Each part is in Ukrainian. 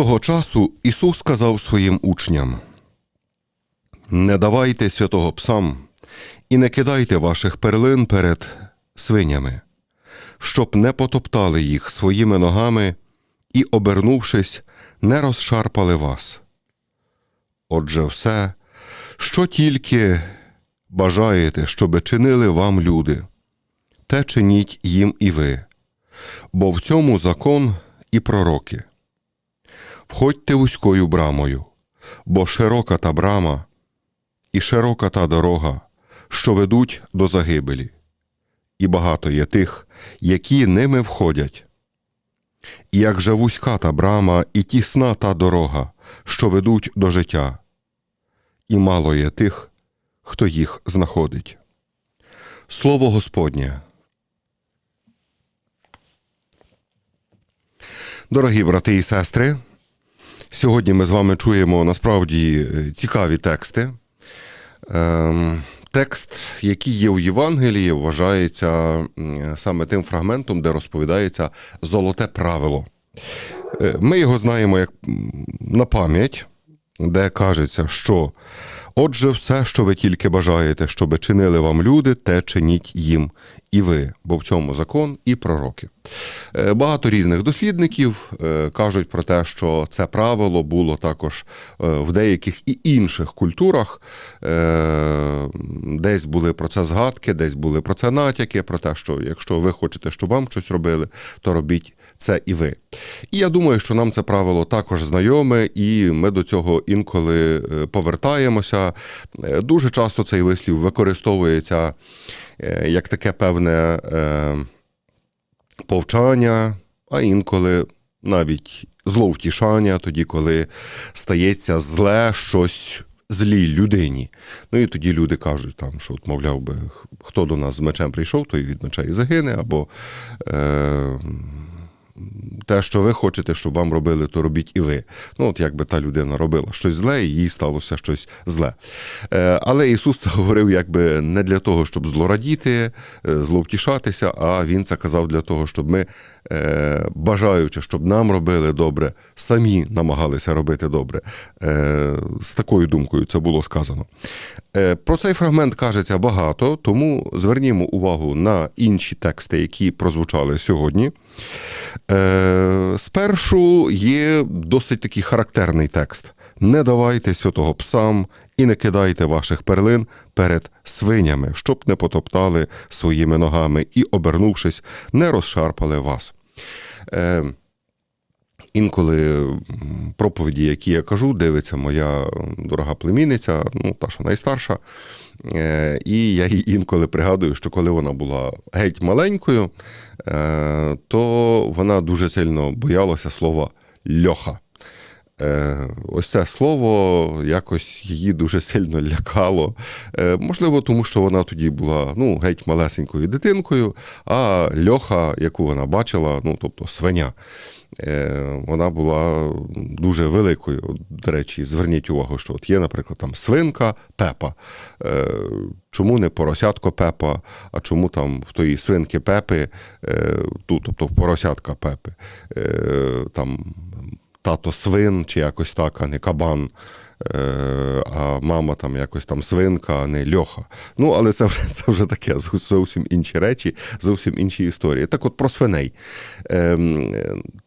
Того часу Ісус сказав своїм учням: Не давайте святого псам і не кидайте ваших перлин перед свинями, щоб не потоптали їх своїми ногами і, обернувшись, не розшарпали вас. Отже, все, що тільки бажаєте, щоби чинили вам люди, те чиніть їм і ви, бо в цьому закон і пророки. Входьте вузькою брамою, бо широка та брама і широка та дорога, що ведуть до загибелі, і багато є тих, які ними входять. І як же вузька та брама і тісна та дорога, що ведуть до життя, і мало є тих, хто їх знаходить. Слово Господнє. Дорогі брати і сестри, сьогодні ми з вами чуємо насправді е, цікаві тексти. Ем, Текст, який є у Євангелії, вважається саме тим фрагментом, де розповідається золоте правило. Е, Ми його знаємо як на пам'ять, де кажеться, що отже, все, що ви тільки бажаєте, щоби чинили вам люди, те чиніть їм і ви, бо в цьому закон і пророки. Е, Багато різних дослідників е, кажуть про те, що це правило було також е, в деяких і інших культурах. Десь були про це згадки, десь були про це натяки, про те, що якщо ви хочете, щоб вам щось робили, то робіть це і ви. І я думаю, що нам це правило також знайоме, і ми до цього інколи повертаємося. Е, Дуже часто цей вислів використовується е, як таке певне е, повчання, а інколи навіть зловтішання, тоді, коли стається зле щось злій людині. Ну і тоді люди кажуть, там, що, от, мовляв би, хто до нас з мечем прийшов, той від меча і загине, або е, те, що ви хочете, щоб вам робили, то робіть і ви. Ну, от якби та людина робила щось зле, і їй сталося щось зле. Е, Але Ісус це говорив якби не для того, щоб злорадіти, е, зловтішатися, а Він це казав для того, щоб ми, е, бажаючи, щоб нам робили добре, самі намагалися робити добре. З такою думкою це було сказано. Про цей фрагмент кажеться багато, тому звернімо увагу на інші тексти, які прозвучали сьогодні. Спершу є досить такий характерний текст: не давайте святого псам і не кидайте ваших перлин перед свинями, щоб не потоптали своїми ногами і, обернувшись, не розшарпали вас. Інколи проповіді, які я кажу, дивиться моя дорога племінниця, ну та що найстарша. Е, І я їй інколи пригадую, що коли вона була геть маленькою, е, то вона дуже сильно боялася слова льоха. Е, Ось це слово якось її дуже сильно лякало. Е, Можливо, тому що вона тоді була ну, геть малесенькою дитинкою, а льоха, яку вона бачила, ну тобто свиня, е, вона була дуже великою. До речі, зверніть увагу, що от є, наприклад, там свинка Пепа. Чому не поросятко Пепа, а чому там в тої свинки Пепи, тобто поросятка Пепи, там тато свин чи якось так, а не кабан. Е, А мама там якось там свинка, а не льоха. Ну, але це вже це вже таке зовсім інші речі, зовсім інші історії. Так от про свиней. Ем,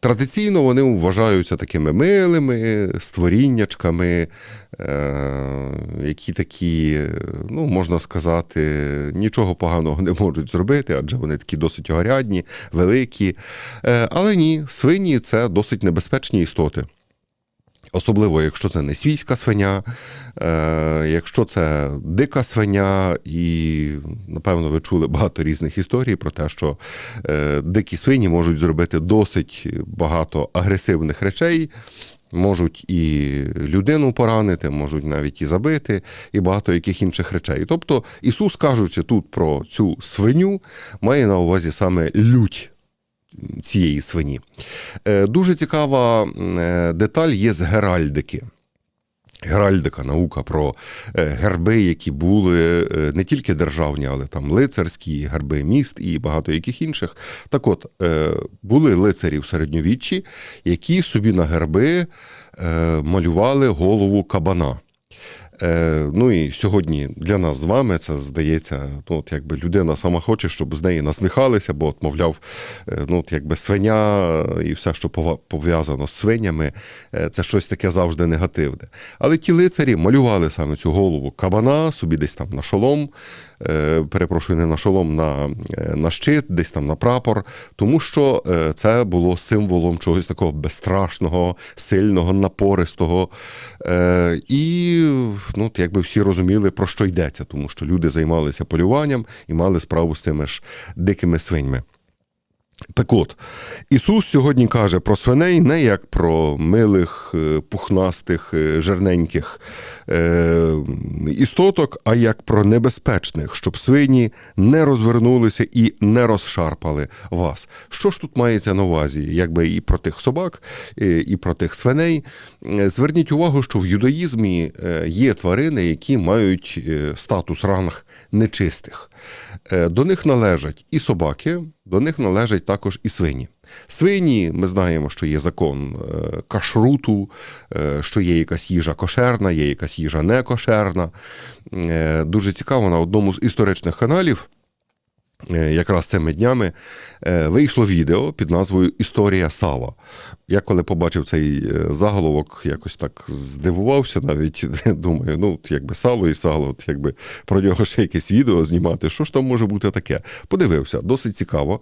Традиційно вони вважаються такими милими створіннячками, е, які такі, ну, можна сказати, нічого поганого не можуть зробити, адже вони такі досить огорядні, великі. Е, Але ні, свині це досить небезпечні істоти. Особливо, якщо це не свійська свиня, е, якщо це дика свиня, і напевно ви чули багато різних історій про те, що е, дикі свині можуть зробити досить багато агресивних речей. Можуть і людину поранити, можуть навіть і забити, і багато яких інших речей. Тобто Ісус, кажучи тут про цю свиню, має на увазі саме лють цієї свині. Е, Дуже цікава е, деталь є з геральдики. Геральдика, наука про е, герби, які були не тільки державні, але там лицарські, герби міст і багато яких інших. Так от, були лицарі в середньовіччі, які собі на герби малювали голову кабана. Е, ну і сьогодні для нас з вами це здається, ну от якби людина сама хоче, щоб з неї насміхалися, бо от, мовляв, е, ну от якби свиня і все, що пов'язано з свинями, е, це щось таке завжди негативне. Але ті лицарі малювали саме цю голову кабана, собі десь там на шолом, е, перепрошую, не на шолом, на, е, на щит, десь там на прапор, тому що е, це було символом чогось такого безстрашного, сильного, напористого. Е, І ну, якби всі розуміли, про що йдеться, тому що люди займалися полюванням і мали справу з цими ж дикими свиньми. Так от, Ісус сьогодні каже про свиней не як про милих, е, пухнастих, е, жирненьких е, істоток, а як про небезпечних, щоб свині не розвернулися і не розшарпали вас. Що ж тут мається на увазі? Якби і про тих собак, е, і про тих свиней. Зверніть увагу, що в юдаїзмі є тварини, які мають статус ранг нечистих. До них належать і собаки, до них належать також і свині. Свині, ми знаємо, що є закон е, кашруту, е, що є якась їжа кошерна, є якась їжа некошерна. Е, Дуже цікаво, на одному з історичних каналів якраз цими днями вийшло відео під назвою Історія сала. Я коли побачив цей е, заголовок, якось так здивувався, навіть думаю, ну якби сало і сало, от якби про нього ще якесь відео знімати. Що ж там може бути таке? Подивився, досить цікаво.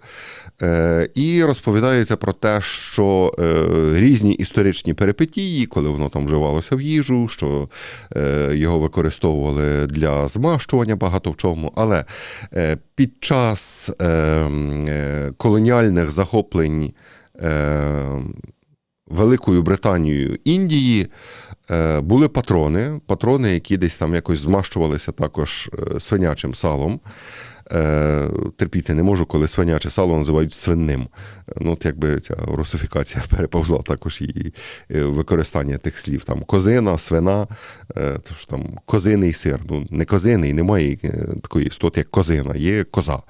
Е, І розповідається про те, що е, різні історичні перипетії, коли воно там вживалося в їжу, що е, його використовували для змащування багато в чому. Але е, під час е, е, колоніальних захоплень. Е, Великою Британією Індії е, були патрони, патрони, які десь там якось змащувалися також е, свинячим салом. Е, терпіти не можу, коли свиняче сало називають свинним. Ну, от якби ця русифікація переповзла також і використання тих слів. Там козина, свина, е, то ж там козиний сир. Ну, не козиний, немає е, такої істоти, як козина, є коза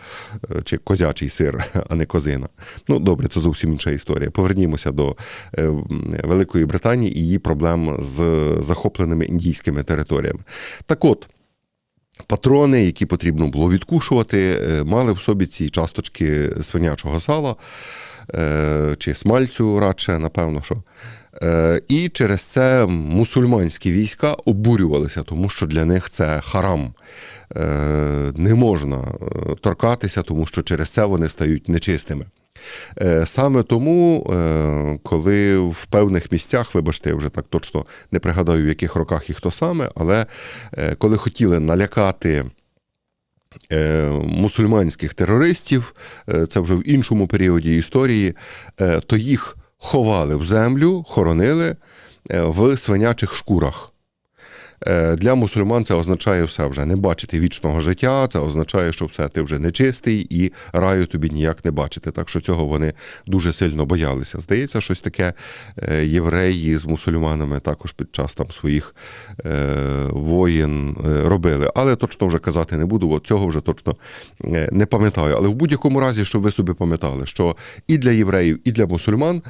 е, чи козячий сир, а не козина. Ну, добре, це зовсім інша історія. Повернімося до е, Великої Британії і її проблем з захопленими індійськими територіями. Так от. Патрони, які потрібно було відкушувати, е, мали в собі ці часточки свинячого сала е, чи смальцю радше, напевно, що. Е, І через це мусульманські війська обурювалися, тому що для них це харам. Не можна торкатися, тому що через це вони стають нечистими. Е, Саме тому, е, коли в певних місцях, вибачте, я вже так точно не пригадаю, в яких роках і хто саме, але е, коли хотіли налякати мусульманських терористів, це вже в іншому періоді історії, то їх ховали в землю, хоронили в свинячих шкурах. Е, Для мусульман це означає все вже не бачити вічного життя, це означає, що все ти вже нечистий і раю тобі ніяк не бачити. Так що цього вони дуже сильно боялися. Здається, щось таке е, євреї з мусульманами також під час там своїх е, воїн робили. Але точно вже казати не буду, бо цього вже точно не пам'ятаю. Але в будь-якому разі, щоб ви собі пам'ятали, що і для євреїв, і для мусульман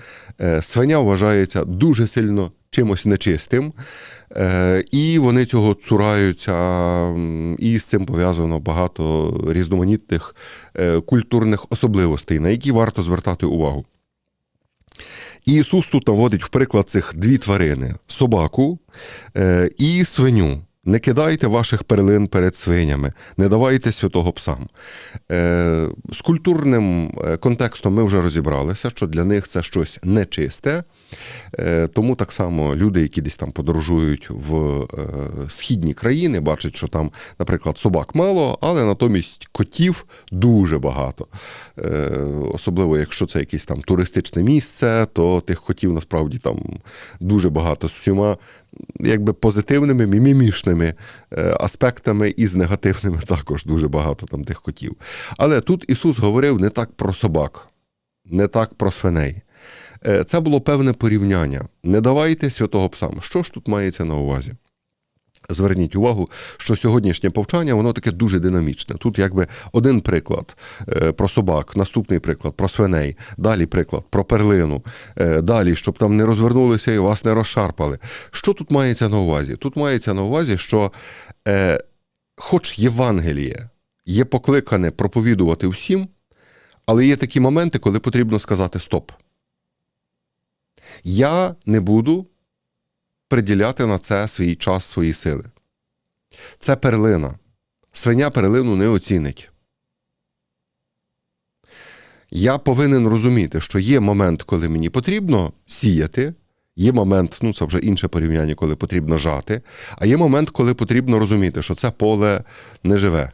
свиня вважається дуже сильно чимось нечистим. Е, І вони цього цураються, і з цим пов'язано багато різноманітних е, культурних особливостей, на які варто звертати увагу. Ісус тут наводить в приклад цих дві тварини: собаку е, і свиню. Не кидайте ваших перлин перед свинями, не давайте святого псам. Е, з культурним е, контекстом ми вже розібралися, що для них це щось нечисте. Е, тому так само люди, які десь там подорожують в е, східні країни, бачать, що там, наприклад, собак мало, але натомість котів дуже багато. Е, особливо, якщо це якесь там туристичне місце, то тих котів насправді там дуже багато з всіма якби позитивними, мімімішними е, аспектами і з негативними також дуже багато там тих котів. Але тут Ісус говорив не так про собак, не так про свиней. Е, Це було певне порівняння. Не давайте святого псам. Що ж тут мається на увазі? Зверніть увагу, що сьогоднішнє повчання воно таке дуже динамічне. Тут якби один приклад е, про собак, наступний приклад про свиней, далі приклад про перлину, е, далі, щоб там не розвернулися і вас не розшарпали. Що тут мається на увазі? Тут мається на увазі, що е, хоч Євангеліє є покликане проповідувати всім, але є такі моменти, коли потрібно сказати стоп. Я не буду приділяти на це свій час, свої сили. Це перлина. Свиня перлину не оцінить. Я повинен розуміти, що є момент, коли мені потрібно сіяти, є момент, ну це вже інше порівняння, коли потрібно жати, а є момент, коли потрібно розуміти, що це поле не живе.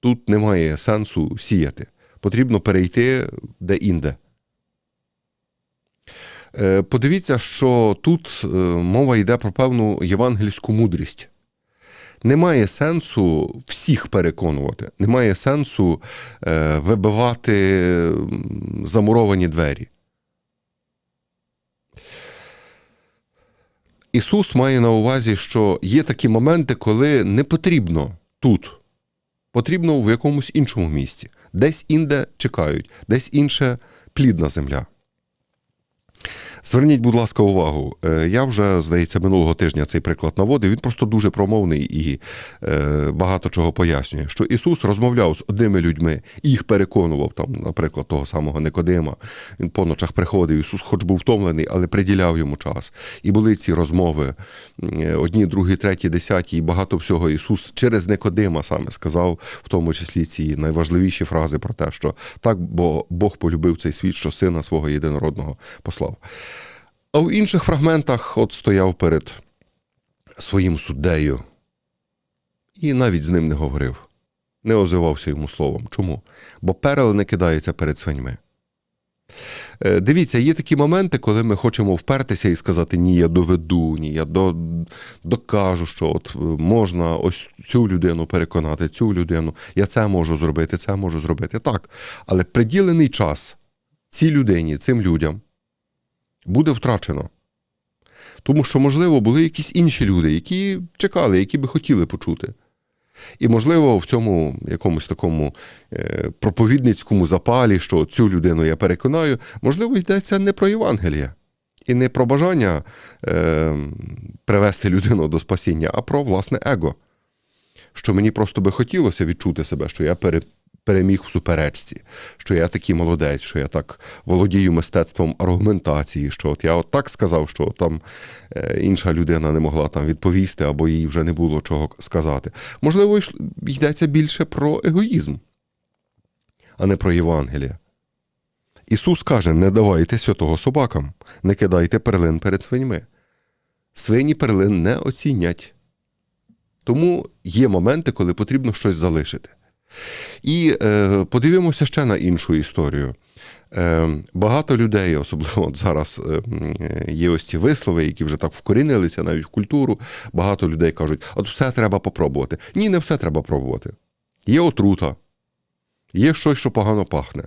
Тут немає сенсу сіяти. Потрібно перейти де-інде. Е, Подивіться, що тут е, мова йде про певну євангельську мудрість. Немає сенсу всіх переконувати, немає сенсу е, вибивати замуровані двері. Ісус має на увазі, що є такі моменти, коли не потрібно тут, потрібно в якомусь іншому місці, десь інде чекають, десь інше плідна земля. Зверніть, будь ласка, увагу. Е, Я вже, здається, минулого тижня цей приклад наводив. Він просто дуже промовний і е, багато чого пояснює. Що Ісус розмовляв з одними людьми їх переконував, там, наприклад, того самого Никодима. Він по ночах приходив. Ісус, хоч був втомлений, але приділяв йому час. І були ці розмови е, одні, другі, треті, десяті, і багато всього. Ісус через Никодима саме сказав, в тому числі ці найважливіші фрази про те, що так, бо Бог полюбив цей світ, що сина свого єдинородного послав. А в інших фрагментах от стояв перед своїм суддею і навіть з ним не говорив, не озивався йому словом. Чому? Бо перел не кидається перед свиньми. Е, Дивіться, є такі моменти, коли ми хочемо впертися і сказати, ні, я доведу, ні, я до, докажу, що от е, можна ось цю людину переконати, цю людину, я це можу зробити, це можу зробити. Так, але приділений час цій людині, цим людям буде втрачено. Тому що, можливо, були якісь інші люди, які чекали, які би хотіли почути. І, можливо, в цьому якомусь такому е, проповідницькому запалі, що цю людину я переконаю, можливо, йдеться не про Євангеліє і не про бажання е, привести людину до спасіння, а про власне его. Що мені просто би хотілося відчути себе, що я пере, переміг в суперечці, що я такий молодець, що я так володію мистецтвом аргументації, що от я от так сказав, що там е, інша людина не могла там відповісти, або їй вже не було чого сказати. Можливо, йдеться більше про егоїзм, а не про Євангеліє. Ісус каже: не давайте святого собакам, не кидайте перлин перед свиньми. Свині перлин не оцінять. Тому є моменти, коли потрібно щось залишити. І е, подивимося ще на іншу історію. Е, багато людей, особливо от зараз е, є ось ці вислови, які вже так вкорінилися навіть в культуру. Багато людей кажуть, от все треба попробувати. Ні, не все треба пробувати. Є отрута, є щось, що погано пахне.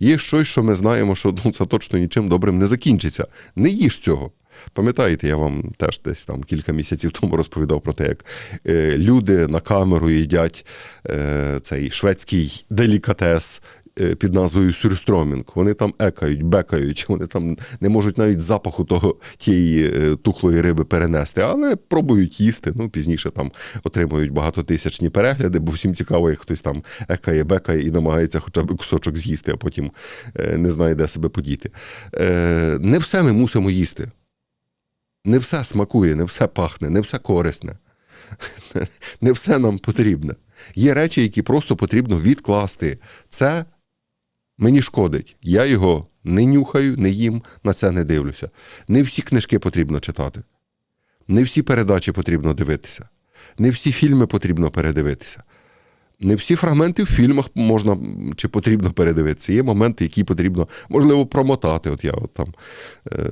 Є щось, що ми знаємо, що ну, це точно нічим добрим не закінчиться. Не їж цього. Пам'ятаєте, я вам теж десь там кілька місяців тому розповідав про те, як е, люди на камеру їдять е, цей шведський делікатес е, під назвою сюрстромінг. Вони там екають, бекають, вони там не можуть навіть запаху того тієї тухлої риби перенести, але пробують їсти. Ну, пізніше там отримують багатотисячні перегляди, бо всім цікаво, як хтось там екає, бекає і намагається хоча б кусочок з'їсти, а потім не знає, де себе подіти. Не все ми мусимо їсти. Не все смакує, не все пахне, не все корисне. Не все нам потрібне. Є речі, які просто потрібно відкласти. Це мені шкодить. Я його не нюхаю, не їм, на це не дивлюся. Не всі книжки потрібно читати. Не всі передачі потрібно дивитися. Не всі фільми потрібно передивитися. Не всі фрагменти в фільмах можна чи потрібно передивитися. Є моменти, які потрібно, можливо, промотати. От я от там е,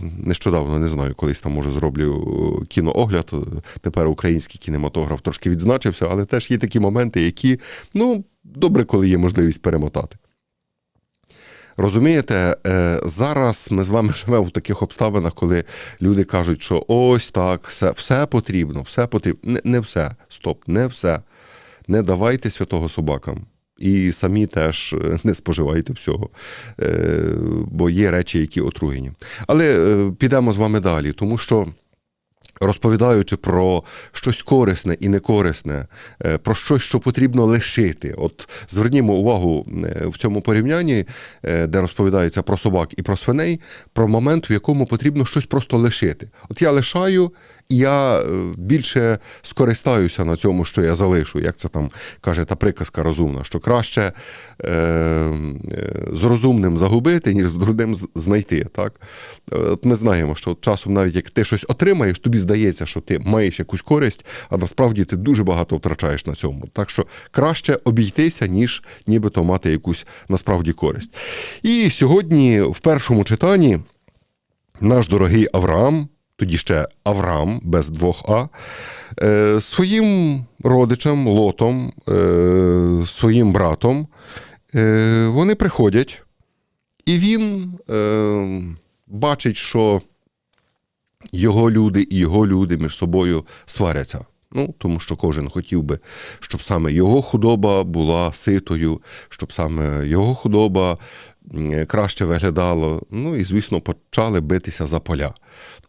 нещодавно не знаю, колись там може зроблю кіноогляд. Тепер український кінематограф трошки відзначився, але теж є такі моменти, які ну, добре, коли є можливість перемотати. Розумієте, е, зараз ми з вами живемо в таких обставинах, коли люди кажуть, що ось так, все, все потрібно, все потрібно. Не, не все. Стоп, не все. Не давайте святого собакам. І самі теж е, не споживайте всього, Е, бо є речі, які отруєні. Але е, підемо з вами далі, тому що. Розповідаючи про щось корисне і некорисне, про щось, що потрібно лишити. От звернімо увагу в цьому порівнянні, де розповідається про собак і про свиней, про момент, в якому потрібно щось просто лишити. От я лишаю, я е, більше скористаюся на цьому, що я залишу. Як це там каже та приказка розумна, що краще е, е, з розумним загубити, ніж з дурним знайти. Так? Е, От ми знаємо, що часом, навіть як ти щось отримаєш, тобі здається, що ти маєш якусь користь, а насправді ти дуже багато втрачаєш на цьому. Так що краще обійтися, ніж нібито мати якусь насправді користь. І сьогодні в першому читанні наш дорогий Авраам, тоді ще Авраам без двох А, е, своїм родичем, лотом, е, своїм братом, е, вони приходять, і він бачить, що його люди і його люди між собою сваряться. Ну, тому що кожен хотів би, щоб саме його худоба була ситою, щоб саме його худоба краще виглядала. Ну і, звісно, почали битися за поля.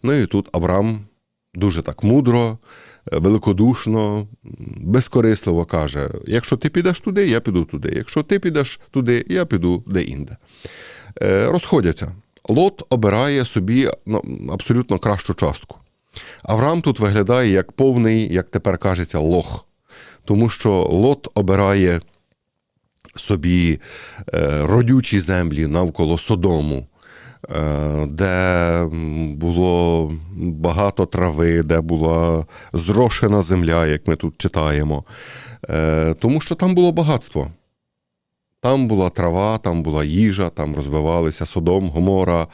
Ну і тут Абрам дуже так мудро, е, великодушно, безкорисливо каже: якщо ти підеш туди, я піду туди. Якщо ти підеш туди, я піду де-інде. Е, Розходяться. Лот обирає собі ну, абсолютно кращу частку. Авраам тут виглядає як повний, як тепер кажеться, лох. Тому що Лот обирає собі е, родючі землі навколо Содому, е, де було багато трави, де була зрошена земля, як ми тут читаємо. Е, тому що там було багатство. Там була трава, там була їжа, там розвивалися Содом, Гомора,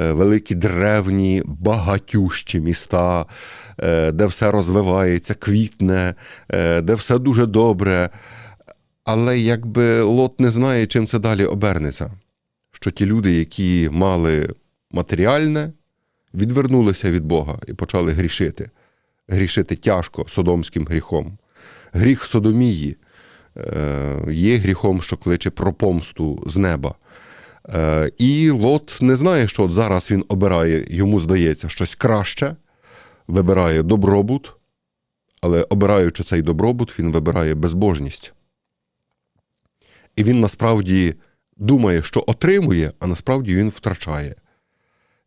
е, великі древні, багатющі міста, е, де все розвивається, квітне, е, де все дуже добре. Але якби Лот не знає, чим це далі обернеться. Що ті люди, які мали матеріальне, відвернулися від Бога і почали грішити. Грішити тяжко содомським гріхом. Гріх Содомії є гріхом, що кличе про помсту з неба. Е, І Лот не знає, що от зараз він обирає, йому здається, щось краще, вибирає добробут, але обираючи цей добробут, він вибирає безбожність. І він насправді думає, що отримує, а насправді він втрачає.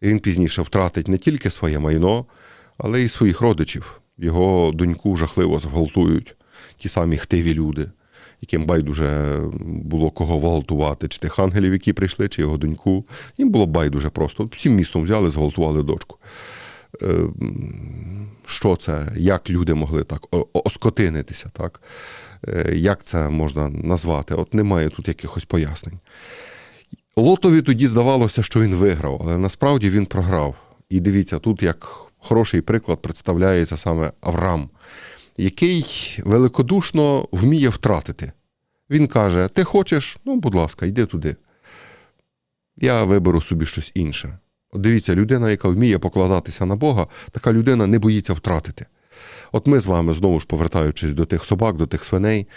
І він пізніше втратить не тільки своє майно, але й своїх родичів. Його доньку жахливо зґвалтують ті самі хтиві люди, яким байдуже було кого гвалтувати, чи тих ангелів, які прийшли, чи його доньку. Їм було байдуже просто. Всім містом взяли, зґвалтували дочку. Е, Що це? Як люди могли так оскотинитися? Так? Е, Як це можна назвати? От немає тут якихось пояснень. Лотові тоді здавалося, що він виграв, але насправді він програв. І дивіться, тут як хороший приклад представляється саме Авраам, який великодушно вміє втратити. Він каже: Ти хочеш? Ну, будь ласка, йди туди. Я виберу собі щось інше. От дивіться, людина, яка вміє покладатися на Бога, така людина не боїться втратити. От ми з вами знову ж повертаючись до тих собак, до тих свиней,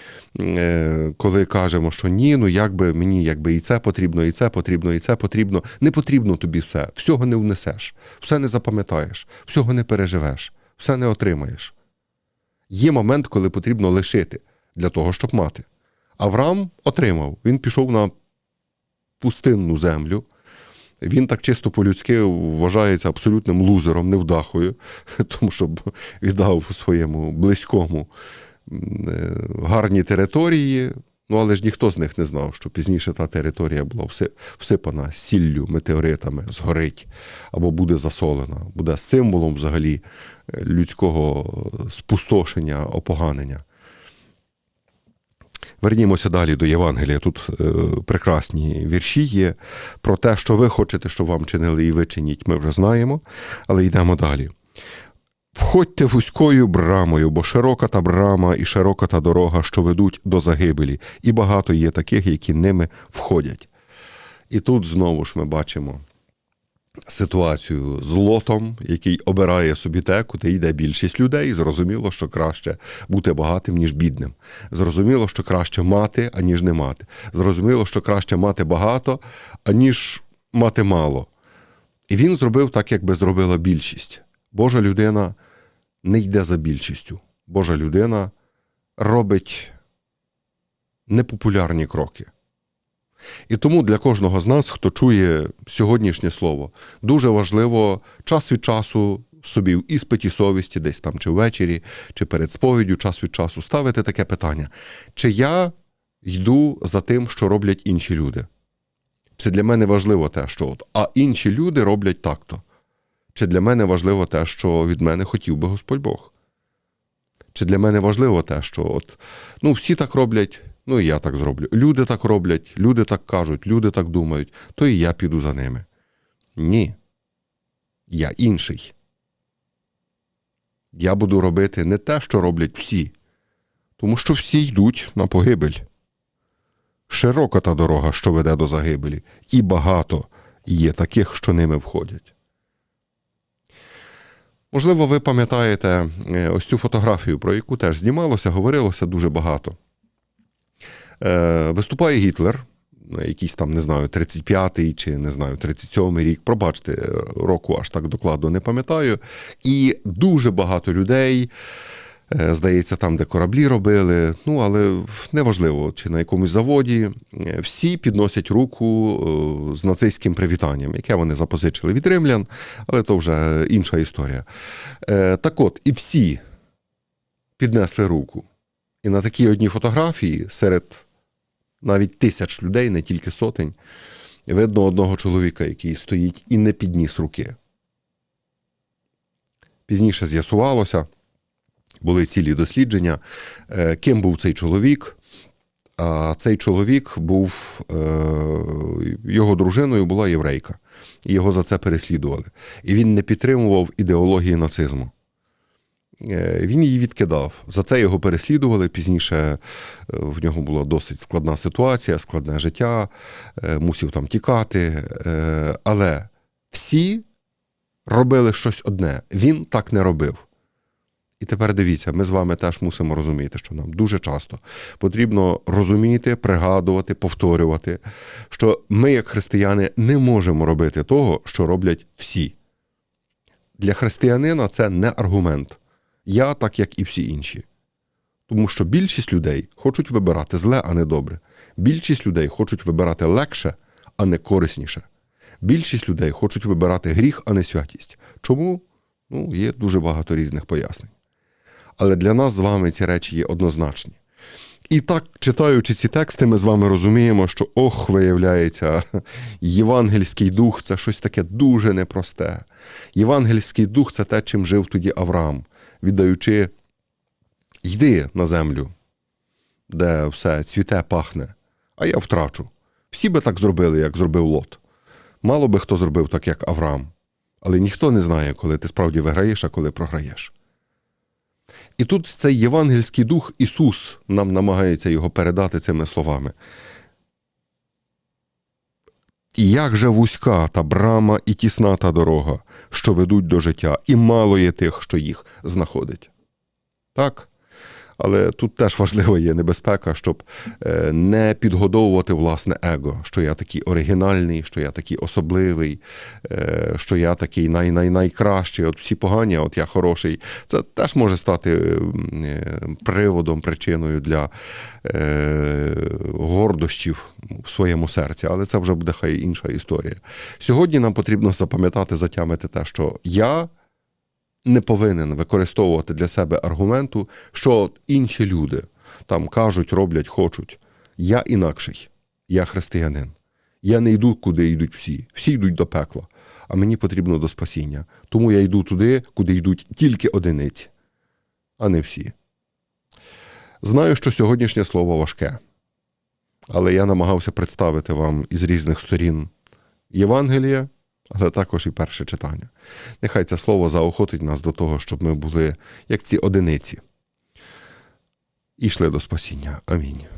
е, коли кажемо, що ні, ну якби мені якби і це потрібно, і це потрібно, і це потрібно. Не потрібно тобі все. Всього не внесеш, все не запам'ятаєш, всього не переживеш, все не отримаєш. Є момент, коли потрібно лишити для того, щоб мати. Авраам отримав. Він пішов на пустинну землю, Він так чисто по-людськи вважається абсолютним лузером, невдахою, тому що віддав своєму близькому е, гарні території. Ну, але ж ніхто з них не знав, що пізніше та територія була всипана сіллю, метеоритами, згорить або буде засолена, буде символом взагалі е, людського спустошення, опоганення. Вернімося далі до Євангелія. Тут е, прекрасні вірші є про те, що ви хочете, щоб вам чинили, і ви чиніть, ми вже знаємо, але йдемо далі. Входьте вузькою брамою, бо широка та брама і широка та дорога, що ведуть до загибелі, і багато є таких, які ними входять. І тут знову ж ми бачимо ситуацію з лотом, який обирає собі те, куди йде більшість людей. Зрозуміло, що краще бути багатим, ніж бідним. Зрозуміло, що краще мати, аніж не мати. Зрозуміло, що краще мати багато, аніж мати мало. І він зробив так, як би зробила більшість. Божа людина не йде за більшістю. Божа людина робить непопулярні кроки. І тому для кожного з нас, хто чує сьогоднішнє слово, дуже важливо час від часу собі в іспиті совісті, десь там чи ввечері, чи перед сповіддю, час від часу ставити таке питання: чи я йду за тим, що роблять інші люди? Чи для мене важливо те, що от, а інші люди роблять так-то? Чи для мене важливо те, що від мене хотів би Господь Бог? Чи для мене важливо те, що от, ну, всі так роблять, ну і я так зроблю. Люди так роблять, люди так кажуть, люди так думають, то і я піду за ними. Ні. Я інший. Я буду робити не те, що роблять всі, тому що всі йдуть на погибель. Широка та дорога, що веде до загибелі, і багато є таких, що ними входять. Можливо, ви пам'ятаєте е, ось цю фотографію, про яку теж знімалося, говорилося дуже багато. Е, Виступає Гітлер, на якийсь там, не знаю, 35-й чи не знаю, 37-й рік. Пробачте, е, року аж так докладно не пам'ятаю. І дуже багато людей. Е, Здається, там, де кораблі робили, ну але неважливо, чи на якомусь заводі, е, всі підносять руку е, з нацистським привітанням, яке вони запозичили від римлян, але то вже інша історія. Так от, і всі піднесли руку. І на такій одній фотографії серед навіть тисяч людей, не тільки сотень, видно одного чоловіка, який стоїть і не підніс руки. Пізніше з'ясувалося, були цілі дослідження, е, ким був цей чоловік. А цей чоловік був е, його дружиною була єврейка, і його за це переслідували. І він не підтримував ідеології нацизму. Е, Він її відкидав. За це його переслідували. Пізніше в нього була досить складна ситуація, складне життя, мусив там тікати. Але всі робили щось одне. Він так не робив. І тепер дивіться, ми з вами теж мусимо розуміти, що нам дуже часто потрібно розуміти, пригадувати, повторювати, що ми, як християни, не можемо робити того, що роблять всі. Для християнина це не аргумент. Я так, як і всі інші. Тому що більшість людей хочуть вибирати зле, а не добре. Більшість людей хочуть вибирати легше, а не корисніше. Більшість людей хочуть вибирати гріх, а не святість. Чому? Ну, є дуже багато різних пояснень. Але для нас з вами ці речі є однозначні. І так, читаючи ці тексти, ми з вами розуміємо, що ох, виявляється, євангельський дух це щось таке дуже непросте. Євангельський дух це те, чим жив тоді Авраам, віддаючи йди на землю, де все цвіте, пахне, а я втрачу. Всі би так зробили, як зробив Лот. Мало би хто зробив так, як Авраам. Але ніхто не знає, коли ти справді виграєш, а коли програєш. І тут цей євангельський дух Ісус нам намагається його передати цими словами. І як же вузька та брама і тісна та дорога, що ведуть до життя, і мало є тих, що їх знаходить. Так? Але тут теж важлива є небезпека, щоб е, не підгодовувати власне его, що я такий оригінальний, що я такий особливий, е, що я такий най, най, найкращий. От всі погані, а от я хороший. Це теж може стати е, приводом, причиною для гордощів в своєму серці, але це вже буде хай інша історія. Сьогодні нам потрібно запам'ятати, затямити те, що я не повинен використовувати для себе аргументу, що інші люди там кажуть, роблять, хочуть. Я інакший, я християнин. Я не йду, куди йдуть всі. Всі йдуть до пекла, а мені потрібно до спасіння. Тому я йду туди, куди йдуть тільки одиниці, а не всі. Знаю, що сьогоднішнє слово важке, але я намагався представити вам із різних сторін Євангелія, але також і перше читання. Нехай це слово заохотить нас до того, щоб ми були як ці одиниці і йшли до спасіння. Амінь.